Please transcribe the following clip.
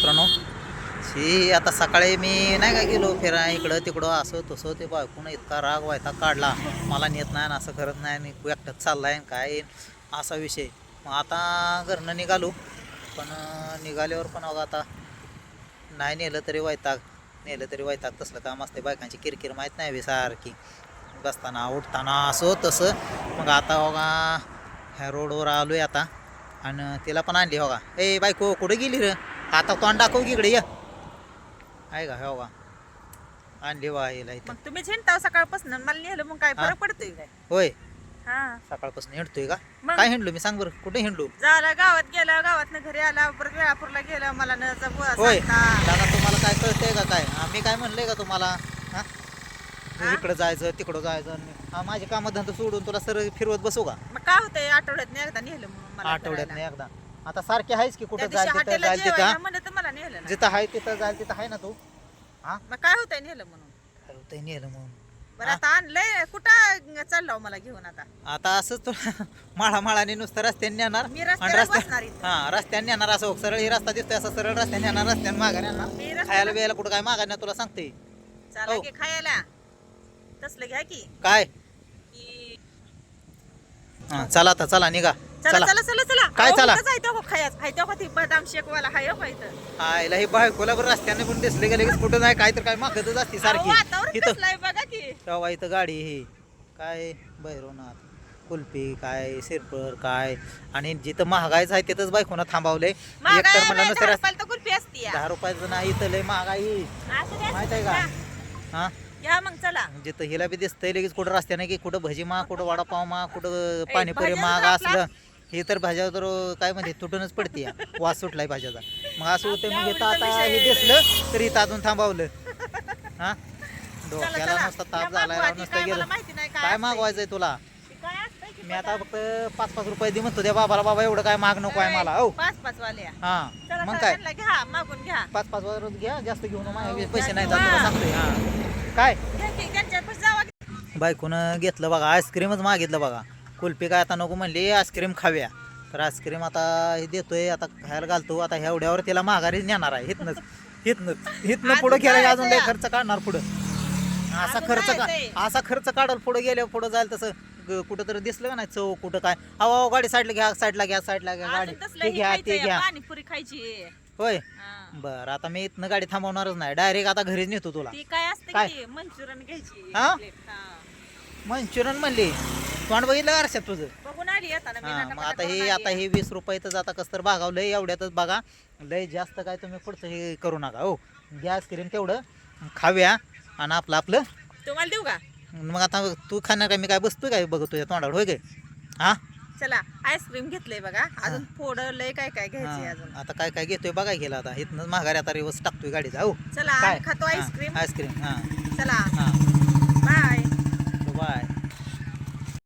मित्रांनो. ही आता सकाळी मी नाही का गेलो फिरा इकडं तिकडं असं तसं ते बायकून इतका राग व्हायचा काढला. मला नेत नाही असं करत नाही आणि एकटंच चाललाय आणि काय असा विषय. मग आता घरनं निघालो पण निघाल्यावर पण अगं आता नाही नेलं तरी वैताग. नेलं तरी वैताग तसलं काम असते बायकांची किरकिर माहीत नाही बी सारखी. बसताना उठताना असं तसं. मग आता बघा ह्या रोडवर आलो आहे आता. आणि तिला पण आणली बघा. ए बायको कुठे गेली रे? आता तोंड दाखव की इकडे ये. आहे का हो का? आणली इथं. मग तुम्ही झेंटाव सकाळपासून मला नेलं मग काय? फरक पडतोय काय? होय. हा. सकाळपासून हिंडतोय का? मग? काय हिंडलो मी? सांग बरं कुठे हिंडलो? झालं गावात गेलं गावात घरी आला परत वेळापूरला गेलं मला न बुवा होय. सांगता. दादा तुम्हाला काय कळतंय का काय? हा, मी काय म्हणलंय का तुम्हाला? हा? इकडं जायचं तिकडं जायचं आणि हा माझे कामधंदा सोडून तुला सरळ फिरवत बसू का? मग काय होतंय? आठवड्यात एकदा नेलं म्हणून मला आठवड्यात फिरायला. एकदा. आता सारखे आहेस की त्या कुठं दिवशी जाईल तिथं हॉटेलला जाईल तिथं जेवायला हा? म्हणलं तर मला नेलं जिथं आहे तिथं जाईल तिथं आहे ना तू? हा? मग काय होतंय नेलं म्हणून? काय होतंय नेलं म्हणून? बरं हा? आता आणलंय. कुठं चाललो मला घेऊन आता? आता असंच तो माळा माळाने नुसतं रस्त्याने नेणार मी आणि रस्त्यावर रस्त्या बसणार इथं. हा रस्त्याने नेणार असं सरळ ही रस्ता दिसतोय असं सरळ रस्त्याने नेणार रस्त्याने माघार येणार मी खायला बियायला कुठं काय मागायला तुला सांगते. चला हो. की खायला. तसलं घ्या की. काय? की- हा, चला आता चला निघा. चला चला. चला चला काय चला? हो खायच बदाम शेकवाला हाय हो ही बायकोला बरं रस्त्याने पण दिसले गेले की कुठं नाही काय तर काय मागतच असते सारखी. इथं बघा की. तेव्हा इथं गाडी ही काय भैरवनाथ कुल्फी काय सिरपर काय? आणि जिथं महागाईच आहे तिथंच बायकोनं थांबवले एक महागाई तर आहे, म्हणलं दहा या. रुपयाचं नाही इथं लय महागाई माहीत आहे का. हा? घ्या मग चला. जिथं हिला बी दिसतंय लगेच कुठं रस्त्याने की कुठं भजी माग कुठं वडापाव माग कुठं पाणीपुरी आपला- असलं. हे तर भाज्या तर काय म्हणते तुटूनच पडते या. वास सुटलाय भाज्याचा. मग असं होतं मग इथं आता हे. दिसलं तर इथं अजून थांबवलं. हा? चला डोक्याला चला. नुसता ताप आधी, नुसतं काय मला गेलं. माहिती नाही काय काय असतंय. मागवायचंय तुला? काय असतंय की मी आता. फक्त पाच पाच रुपये दे म्हणतो त्या बाबाला बाबा एवढं काय माग नको आहे मला. हो. पाच पाच वाल्या हा. चला मग काय? त्यांना घ्या मागून घ्या. पाच पाच वर घ्या जास्त घेऊन हो, पैसे नाही जात तुला. सांगतोय हा. काय? घ्या की त्यांच्या पाशी जावा की. बायकोनं घेतलं बघा आईस्क्रीमच मागितलं बघा. कुल्फी काय आता नको म्हणली आईस्क्रीम खाव्या तर आईस्क्रीम आता हे देतोय आता खायला घालतो. आता एवढ्यावर तिला माघारी नेणार आहे हितनंच हितनं हितनं पुढं गेलं अजून लय जायचंय. खर्च काढणार पुढं. असा खर्च का. असा खर्च काढल पुढं गेल्यावर पुढं जाईल तसं कुठं तरी दिसलं का नाही? चव कुठं काय? अहो गाडी साईडला घ्या साईडला घ्या साईडला घ्या गाडी. ते घ्या ते घ्या. पाणीपुरी खायची. होय. बरं आता मी इथनं गाडी थांबवणारच नाही. डायरेक्ट आता घरीच नेतो तुला. काय असते मंचुरियन घ्यायची हा? हा. मंचुरियन म्हणली. तोंड बघितलं वर्षात तुझं? बघून आली येताना मी हा नाटक मग आता हे. आता हे वीस रुपयाचं आता कसं तर भागावलं एवढ्यातच बघा. लय जास्त काय तुम्ही पुढचं हे करू नका हो. गॅस क्रीम तेवढं खाव्या आणि आपलं आपलं. तुम्हाला देऊ का? मग आता तू खाणार काय मी काय बसतोय काय बघ तुझ्या तोंडावर होय काय? हा? चला आईस्क्रीम घेतलंय बघा. अजून थोडं लय काय काय घ्यायचंय हा, अजून. आता काय काय घेतोय बघा गेला आता. इथनं माघारी आता रिवर्स टाकतोय गाडीचा हो. चला आम्ही खातो आईस्क्रीम. आईस्क्रीम हा. चला. हा.